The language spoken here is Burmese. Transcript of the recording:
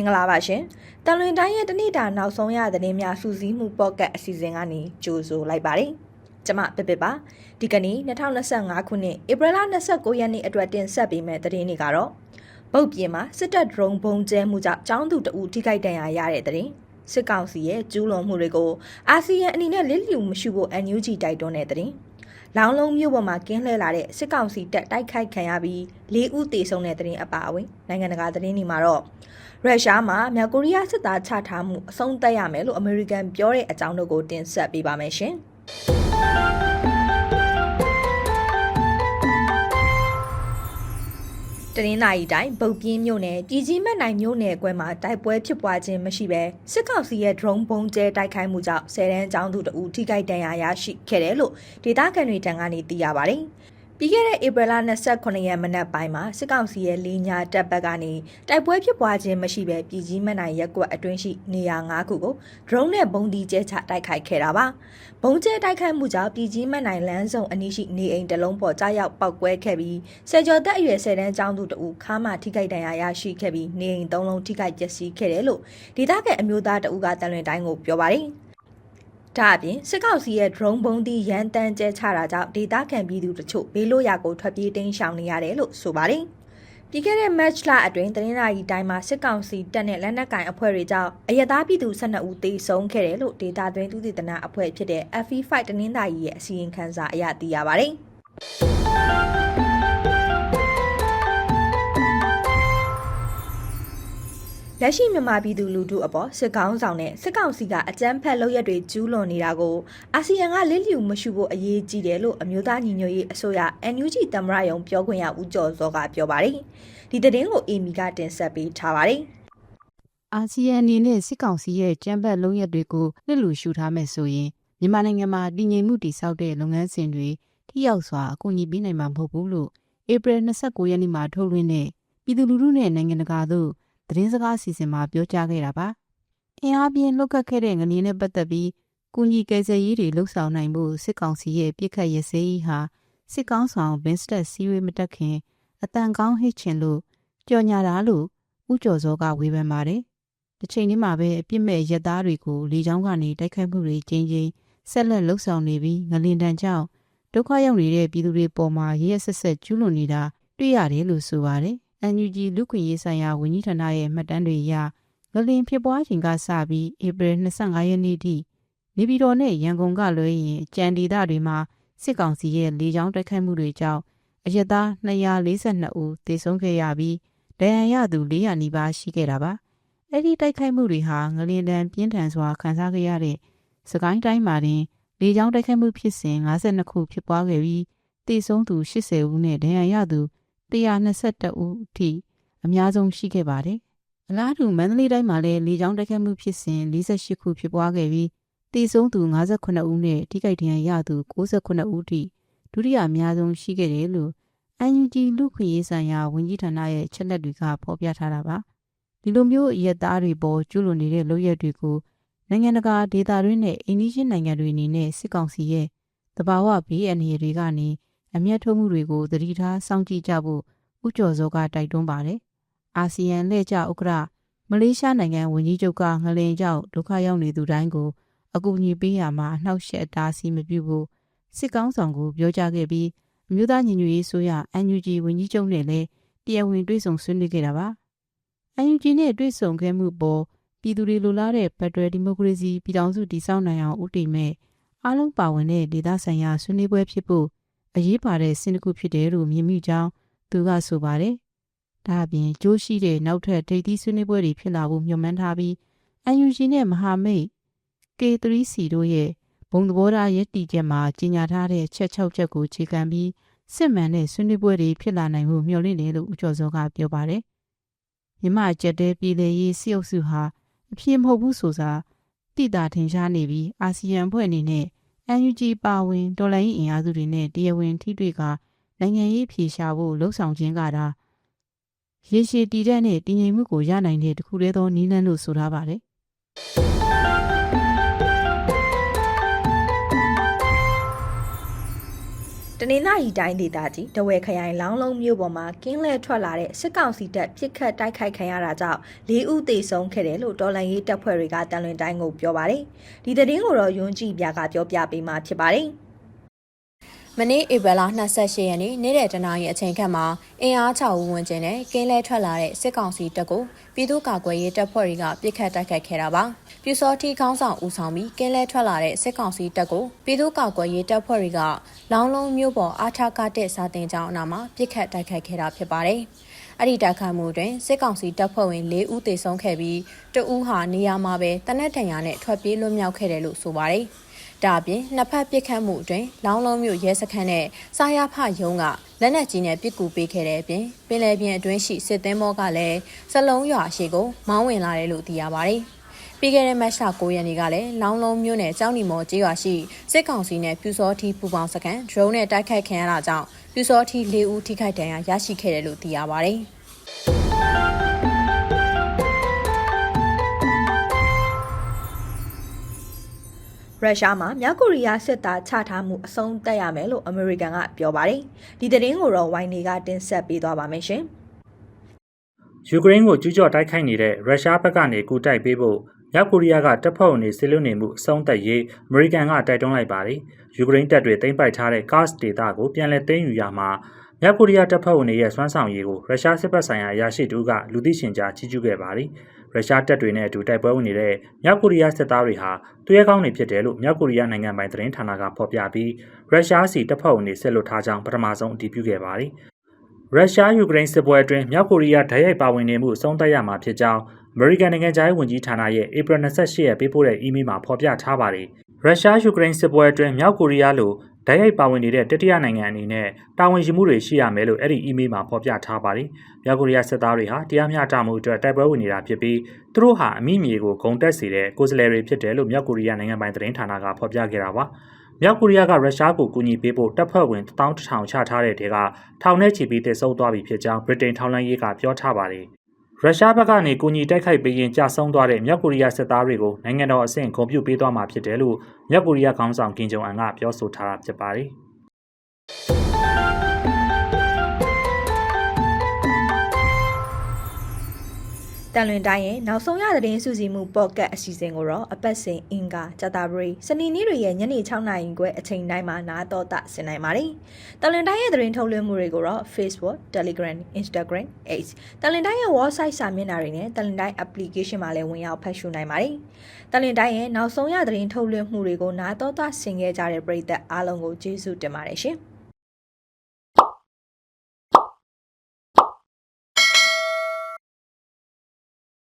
င်္ဂလာပါရှင်တန်လွင်တိုင်းရဲ့တနေ့တာနောက်ဆုံးရသတင်းများစူးစီးမှုပေါ့ကတ်အစီအစဉ်ကနေကြိုဆိုလိုက်ပါတယ်ကျမပပပါဒီကနေ့2025ခုနှစ်ဧပြီလ29ရက်နေ့အတွက်တင်ဆက်ပေးမယ့်သတင်းတွေကတော့ပုတ်ပြင်းမှာစစ်တပ်ဒရုန်းဘုံကျဲမှုကြောင့်ចောင်းသူတအူထိခိုက်ဒဏ်ရာရတဲ့သတင်းစစ်ကောင်စီရဲ့ကျူးလွန်မှုတွေကိုအာဆီယံအနေနဲ့လစ်လျူမရှိဖို့ NUG တိုက်တွန်းတဲ့သတင်း လောင်လုံးမြို့ပေါ်မှာကင်းလှည့်လာတဲ့စစ်ကောင်စီတပ်တိုက်ခိုက်ခံရပြီး၄ဦးသေဆုံးတဲ့သတင်းအပါအဝင်နိုင်ငံတကာသတင်းတွေမှာတော့ရုရှားမှာမြောက်ကိုရီးယားစစ်သားချထားမှုအဆုံးသတ်ရမယ်လို့အမေရိကန်ပြောတဲ့အကြောင်းတို့ကိုတင်ဆက်ပေးပါမယ်ရှင်။ တရင်းနာရီတိုင်းဗုတ်ပြင်းမြို့နယ်ပြည်ကြီးမက်နိုင်မြို့နယ်ကွဲမှာတိုက်ပွဲဖြစ်ပွားခြင်းမရှိဘဲစစ်ကောင်စီရဲ့ drone ဘုံကျဲတိုက်ခိုက်မှုကြောင့်ဆယ်တန်းအကြောင်းသူတအူထိခိုက်ဒဏ်ရာရရှိခဲ့တယ်လို့ဒေသခံတွေတန်ကနေသိရပါတယ်။ ပြီးခဲ့တဲ့ဧပြီလ29ရက်မနက်ပိုင်းမှာစစ်ကောင်စီရဲ့လေးညာတပ်ဘက်ကနေတိုက်ပွဲဖြစ်ပွားခြင်းမရှိဘဲပြည်ကြီးမနိုင်ရက်ကွက်အတွင်းရှိနေရာ၅ခုကို drone နဲ့ဘုံဒီကျဲချတိုက်ခိုက်ခဲ့တာပါ။ဘုံကျဲတိုက်ခိုက်မှုကြောင့်ပြည်ကြီးမနိုင်လမ်းစုံအနီးရှိနေအိမ်တစ်လုံးပေါ်ကြားရောက်ပောက်ကွဲခဲ့ပြီးဆယ်ကျော်သက်အရွယ်ဆယ်တန်းကျောင်းသူတဦးခါမှထိခိုက်ဒဏ်ရာရရှိခဲ့ပြီးနေအိမ်၃လုံးထိခိုက်ပျက်စီးခဲ့တယ်လို့ဒေသခံအမျိုးသားတဦးကတန်လွင်တိုင်းကိုပြောပါတယ်။ ဒါအပြင်စစ်ကောင်စီရဲ့ drone ဘုံသီးရန်တမ်းကျဲချတာကြောင့်ဒေသခံပြည်သူတချို့ဘေးလို့ရာကိုထွက်ပြေးတိမ်းရှောင်နေရတယ်လို့ဆိုပါတယ်။ပြီးခဲ့တဲ့ match လအတွင်းသတင်းစာကြီးတိုင်းမှာစစ်ကောင်စီတပ်နဲ့လက်နက်ကင်အဖွဲ့တွေကြောင့်အရသားပြည်သူ12ဦးသေဆုံးခဲ့တယ်လို့ဒေတာသွင်းသူတည်တနာအဖွဲ့ဖြစ်တဲ့ FE5 တင်းင်းသားကြီးရဲ့အစီရင်ခံစာအရသိရပါတယ်။ လက်ရှိမြန်မာပြည်သူလူထုအပေါ်စစ်ကောင်းဆောင်နဲ့စစ်ကောင်စီကအကြမ်းဖက်လုပ်ရက်တွေကျူးလွန်နေတာကိုအာဆီယံကလစ်လျူမရှုဖို့အရေးကြီးတယ်လို့အမျိုးသားညီညွတ်ရေးအစိုးရ NUG သမ္မတရုံပြောခွင့်ရဦးကျော်စောကပြောပါတယ်။ဒီသတင်းကိုအေမီကတင်ဆက်ပေးထားပါတယ်။အာဆီယံအနေနဲ့စစ်ကောင်စီရဲ့ကြမ်းဖက်လုံးရက်တွေကိုလစ်လူရှုထားမယ်ဆိုရင်မြန်မာနိုင်ငံမှာတည်ငြိမ်မှုတည်ဆောက်တဲ့လုပ်ငန်းစဉ်တွေထိရောက်စွာအကူအညီပေးနိုင်မှာမဟုတ်ဘူးလို့ဧပြီ29ရက်နေ့မှာထုတ်လွှင့်တဲ့ပြည်သူလူထုနဲ့နိုင်ငံတကာတို့ သတင်းစကားအစီအစဉ်မှာပြောကြားခဲ့တာပါ။အင်အားပြင်းလုတ်ခတ်ခဲ့တဲ့ငလျင်နဲ့ပတ်သက်ပြီးကုညီကယ်ဆယ်ရေးတွေလှုပ်ဆောင်နိုင်ဖို့စစ်ကောင်စီရဲ့ပြစ်ခတ်ရစဲရေးဟာစစ်ကောင်းဆောင်ဘင်းစတက်စီဝေးမတက်ခင်အတန်ကောင်းဟစ်ချင်လို့ကြော်ညာတာလို့ဥကျော်စောကဝေဖန်ပါတယ်။တစ်ချိန်တည်းမှာပဲအပြစ်မဲ့ရက်သားတွေကိုလေကြောင်းကနေတိုက်ခိုက်မှုတွေကျင်းချင်းဆက်လက်လှုပ်ဆောင်နေပြီးငလင်တန်ကြောင့်ဒုက္ခရောက်နေတဲ့ပြည်သူတွေပေါ်မှာရရက်ဆက်ဆက်ကျူးလွန်နေတာတွေ့ရတယ်လို့ဆိုပါတယ်။ NUG လူခွင့်ရေးဆိုင်ရာဝန်ကြီးဌာနရဲ့မှတ်တမ်းတွေအရငလင်ဖြစ်ပွားချိန်ကစပြီးဧပြီ25ရက်နေ့ထိနေပြည်တော်နဲ့ရန်ကုန်ကလွဲရင်ကြံဒေသတွေမှာစစ်ကောင်စီရဲ့လေကြောင်းတိုက်ခိုက်မှုတွေကြောင့်အရက်သား242ဦးသေဆုံးခဲ့ရပြီးဒဏ်ရာရသူ400နီးပါးရှိခဲ့တာပါ။အဲ့ဒီတိုက်ခိုက်မှုတွေဟာငလင်တန်ပြင်းထန်စွာခံစားခဲ့ရတဲ့စကိုင်းတိုင်းမှာတင်လေကြောင်းတိုက်ခိုက်မှုဖြစ်စဉ်52ခုဖြစ်ပွားခဲ့ပြီးသေဆုံးသူ80ဦးနဲ့ဒဏ်ရာရသူ 121ဦးအထိအများဆုံးရှိခဲ့ပါတယ်။အလားတူမန္တလေးတိုင်းမှာလည်းလေကြောင်းတိုက်ခတ်မှုဖြစ်စဉ်48ခုဖြစ်ပွားခဲ့ပြီးတေဆုံးသူ58ဦးနဲ့ထိခိုက်ဒဏ်ရာရသူ69ဦးထိဒုတိယအများဆုံးရှိခဲ့တယ်လို့ UNG လူခွင့်ရေးဆိုင်ရာဝန်ကြီးဌာနရဲ့ချက်လက်တွေကဖော်ပြထားတာပါ။ဒီလိုမျိုးရက်သားတွေပေါ်ကျူးလွန်နေတဲ့လုပ်ရက်တွေကိုနိုင်ငံတကာဒေသတွင်းနဲ့အိန္ဒိယနိုင်ငံတွေအနေနဲ့စစ်ကောင်စီရဲ့တဘာဝဘေးအန္တရာယ်တွေကနေ အမျက်ထုတ်မှုတွေကိုသတိထားစောင့်ကြည့်ကြဖို့ဥကျော်စောကတိုက်တွန်းပါတယ်။အာဆီယံလက်ကျဥက္ကဋ္ဌမလေးရှားနိုင်ငံဝန်ကြီးချုပ်ကငလင်ကြောင့်ဒုက္ခရောက်နေသူတိုင်းကို အကူအညီပေးရမှာနှောက်ယှက်တားဆီးမပြုဖို့စစ်ကောင်းဆောင်ကိုပြောကြားခဲ့ပြီးအမျိုးသားညီညွတ်ရေးဆိုရ NUG ဝန်ကြီးချုပ်နဲ့လည်းတရားဝင်တွေ့ဆုံဆွေးနွေးခဲ့တာပါ။ NUG နဲ့တွေ့ဆုံခဲ့မှုပေါ်ပြည်သူတွေလိုလားတဲ့ဖက်ဒရယ်ဒီမိုကရေစီပြည်ထောင်စုတည်ဆောက်နိုင်အောင်ဦးတည်မဲ့အားလုံးပါဝင်တဲ့ဒေသဆိုင်ရာဆွေးနွေးပွဲဖြစ်ဖို့ အရေးပါတဲ့စင်တခုဖြစ်တယ်လို့မြင်မိကြောင်းသူကဆိုပါတယ်။ဒါအပြင်ကြိုးရှိတဲ့နောက်ထပ်ဒိတ်သီးဆွေးနွေးပွဲတွေဖြစ်လာဖို့မျှော်မှန်းထားပြီး UNG နဲ့မဟာမိတ် K3C တို့ရဲ့ဘုံသဘောထားရည်တည်ချက်မှာကြီးညာထားတဲ့ချက်၆ချက်ကိုခြေခံပြီးစစ်မှန်တဲ့ဆွေးနွေးပွဲတွေဖြစ်လာနိုင်မှုမျှော်လင့်တယ်လို့ဦးကျော်စောကပြောပါတယ်။မြမကျက်တဲ့ပြည်လေရေးစီအုပ်စုဟာအဖြစ်မဟုတ်ဘူးဆိုစာတိတာထင်ရှားနေပြီးအာဆီယံဖွဲ့အနေနဲ့ NUG ပါဝင်ဒေါ်လာရေးအင်အားစုတွေနဲ့တရားဝင်ထိတွေ့ကနိုင်ငံရေးဖြေရှာဖို့လှုံ့ဆော်ခြင်းကတာရေရှည်တည်တဲ့နဲ့တည်ငြိမ်မှုကိုရနိုင်တဲ့တခုတည်းသောနည်းလမ်းလို့ဆိုထားပါတယ် တနင်္လာရီတိုင်းဒေသကြီးတဝဲခရိုင်လောင်းလုံးမြို့ပေါ်မှာကင်းလဲထွက်လာတဲ့စစ်ကောင်စီတပ်ပြစ်ခတ်တိုက်ခိုက်ခံရတာကြောင့်၄ဦးသေဆုံးခဲ့တယ်လို့တော်လန်ရေးတပ်ဖွဲ့တွေကတန်လွင်တိုင်းကိုပြောပါတယ်။ဒီသတင်းကိုတော့ယွန်းကြည်ပြကပြောပြပေးမှာဖြစ်ပါတယ်။ မနေ့ဧပြီလ28ရက်နေ့နေ့တဲ့တနာရီအချိန်ခန့်မှာအင်အား6ဦးဝန်းကျင်နဲ့ကင်းလဲထွက်လာတဲ့စစ်ကောင်စီတပ်ကိုပြည်သူ့ကာကွယ်ရေးတပ်ဖွဲ့တွေကပြစ်ခတ်တိုက်ခိုက်ခဲ့တာပါ။ပြူစောတိခေါင်းဆောင်ဦးဆောင်ပြီးကင်းလဲထွက်လာတဲ့စစ်ကောင်စီတပ်ကိုပြည်သူ့ကာကွယ်ရေးတပ်ဖွဲ့တွေကလောင်းလုံးမြို့ပေါ်အားထားကားတဲ့စာတင်ကြောင်းအနာမှာပြစ်ခတ်တိုက်ခိုက်ခဲ့တာဖြစ်ပါတယ်။အဲ့ဒီတိုက်ခိုက်မှုတွင်စစ်ကောင်စီတပ်ဖွဲ့ဝင်၄ဦးသေဆုံးခဲ့ပြီးတဦးဟာနေရာမှာပဲတနက်တန်ရာနဲ့ထွက်ပြေးလွတ်မြောက်ခဲ့တယ်လို့ဆိုပါတယ်။ ဒါအပြင်နှစ်ဖက်ပစ်ခတ်မှုအတွင်းလောင်းလုံးမြို့ရဲစခန်းနဲ့စာရဖရုံးကလက်နက်ကြီးနဲ့ပစ်ကူပေးခဲ့တဲ့အပြင်ပင်လယ်ပြင်အတွင်းရှိစစ်သင်းဘောကလည်းစလုံးရွာရှိကိုမောင်းဝင်လာတယ်လို့သိရပါတယ်။ပြီးခဲ့တဲ့မတ်လ9ရက်နေ့ကလည်းလောင်းလုံးမြို့နယ်ကျောင်းနီမော်ကျေးရွာရှိစစ်ကောင်စီနဲ့ပြူစောထီပူပေါင်းစခန်းဒရုန်းနဲ့တိုက်ခိုက်ခံရတာကြောင့်ပြူစောထီ၄ဦးထိခိုက်ဒဏ်ရာရရှိခဲ့တယ်လို့သိရပါတယ်။ ရုရှားမှာမြောက်ကိုရီးယားစစ်သားချထားမှုအဆုံးသတ်ရမယ်လို့အမေရိကန်ကပြောပါတယ်။ဒီသတင်းကိုတော့ဝိုင်းနေကတင်ဆက်ပေးသွားပါမယ်ရှင်။ယူကရိန်းကိုကျူးကျော်တိုက်ခိုက်နေတဲ့ရုရှားဘက်ကနေကူတိုက်ပေးဖို့မြောက်ကိုရီးယားကတပ်ဖွဲ့ဝင်တွေဆစ်လွတ်နေမှုအဆုံးသတ်ရေးအမေရိကန်ကတိုက်တွန်းလိုက်ပါတယ်။ယူကရိန်းတပ်တွေသိမ်းပိုက်ထားတဲ့ Kars ဒေသကိုပြန်လည်သိမ်းယူရမှာမြောက်ကိုရီးယားတပ်ဖွဲ့ဝင်တွေရဲ့စွမ်းဆောင်ရည်ကိုရုရှားစစ်ဘက်ဆိုင်ရာအရာရှိတူကလူသိရှင်ကြားချီးကျူးခဲ့ပါတယ်။ ရုရှားတပ်တွေနဲ့အတူတိုက်ပွဲဝင်နေတဲ့မြောက်ကိုရီးယားစစ်သားတွေဟာသူရဲကောင်းတွေဖြစ်တယ်လို့မြောက်ကိုရီးယားနိုင်ငံပိုင်သတင်းဌာနကဖော်ပြပြီးရုရှားစီတပ်ဖွဲ့ဝင်တွေဆက်လွတ်ထားကြောင်းပထမဆုံးအတည်ပြုခဲ့ပါတယ်။ရုရှားယူကရိန်းစစ်ပွဲအတွင်းမြောက်ကိုရီးယားဓာတ်ရိုက်ပါဝင်နေမှုအဆုံးသတ်ရမှာဖြစ်ကြောင်းအမေရိကန်နိုင်ငံသားရေးဝန်ကြီးဌာနရဲ့ဧပြီ28ရက်ပေးပို့တဲ့အီးမေးလ်မှာဖော်ပြထားပါတယ်။ရုရှားယူကရိန်းစစ်ပွဲအတွင်းမြောက်ကိုရီးယားလို ဓာတ်ရိုက်ပါဝင်နေတဲ့တတိယနိုင်ငံအနေနဲ့တာဝန်ရှိမှုတွေရှိရမယ်လို့အဲ့ဒီအီးမေးလ်မှာဖော်ပြထားပါတယ်။မြောက်ကိုရီးယားစစ်သားတွေဟာတရားမျှတမှုအတွက်တိုက်ပွဲဝင်နေတာဖြစ်ပြီးသူတို့ဟာအမိမြေကိုဂုံတက်စေတဲ့ကိုယ်စားလှယ်တွေဖြစ်တယ်လို့မြောက်ကိုရီးယားနိုင်ငံပိုင်သတင်းဌာနကဖော်ပြခဲ့တာပါ။မြောက်ကိုရီးယားကရုရှားကိုကူညီပေးဖို့တပ်ဖွဲ့ဝင်1100ချထားတဲ့တဲကထောင်ထဲချီပြီးတည်ဆုံသွားပြီဖြစ်ကြောင်းဗြိတိန်ထောက်လှမ်းရေးကပြောထားပါတယ်။ ရုရှားဘက်ကနေကူညီတိုက်ခိုက်ပေးရင်ကြာဆုံးသွားတဲ့မြောက်ကိုရီးယားစစ်သားတွေကိုနိုင်ငံတော်အဆင့်ဂုဏ်ပြုပေးသွားမှာဖြစ်တယ်လို့မြောက်ကိုရီးယားခေါင်းဆောင်ကင်ဂျုံအန်ကပြောဆိုထားတာဖြစ်ပါတယ်။ တန်လွင်တိုင်းရဲ့နောက်ဆုံးရသတင်းစုစည်းမှုပေါ့ကတ်အစီအစဉ်ကိုတော့အပတ်စဉ်အင်္ဂါကြတာပရိစနေနေ့တွေရဲ့ညနေ6နာရီခွဲအချိန်တိုင်းမှာနားတော်တာဆင်နိုင်ပါတယ်။တန်လွင်တိုင်းရဲ့သတင်းထုတ်လွှင့်မှုတွေကိုတော့ Facebook, Telegram, Instagram, X တန်လွင်တိုင်းရဲ့ website စာမျက်နှာတွေနဲ့တန်လွင်တိုင်း application မှာလည်းဝင်ရောက်ဖတ်ရှုနိုင်ပါတယ်။တန်လွင်တိုင်းရဲ့နောက်ဆုံးရသတင်းထုတ်လွှင့်မှုတွေကိုနားတော်တာဆင်ခဲ့ကြတဲ့ပရိသတ်အားလုံးကိုကျေးဇူးတင်ပါတယ်ရှင်။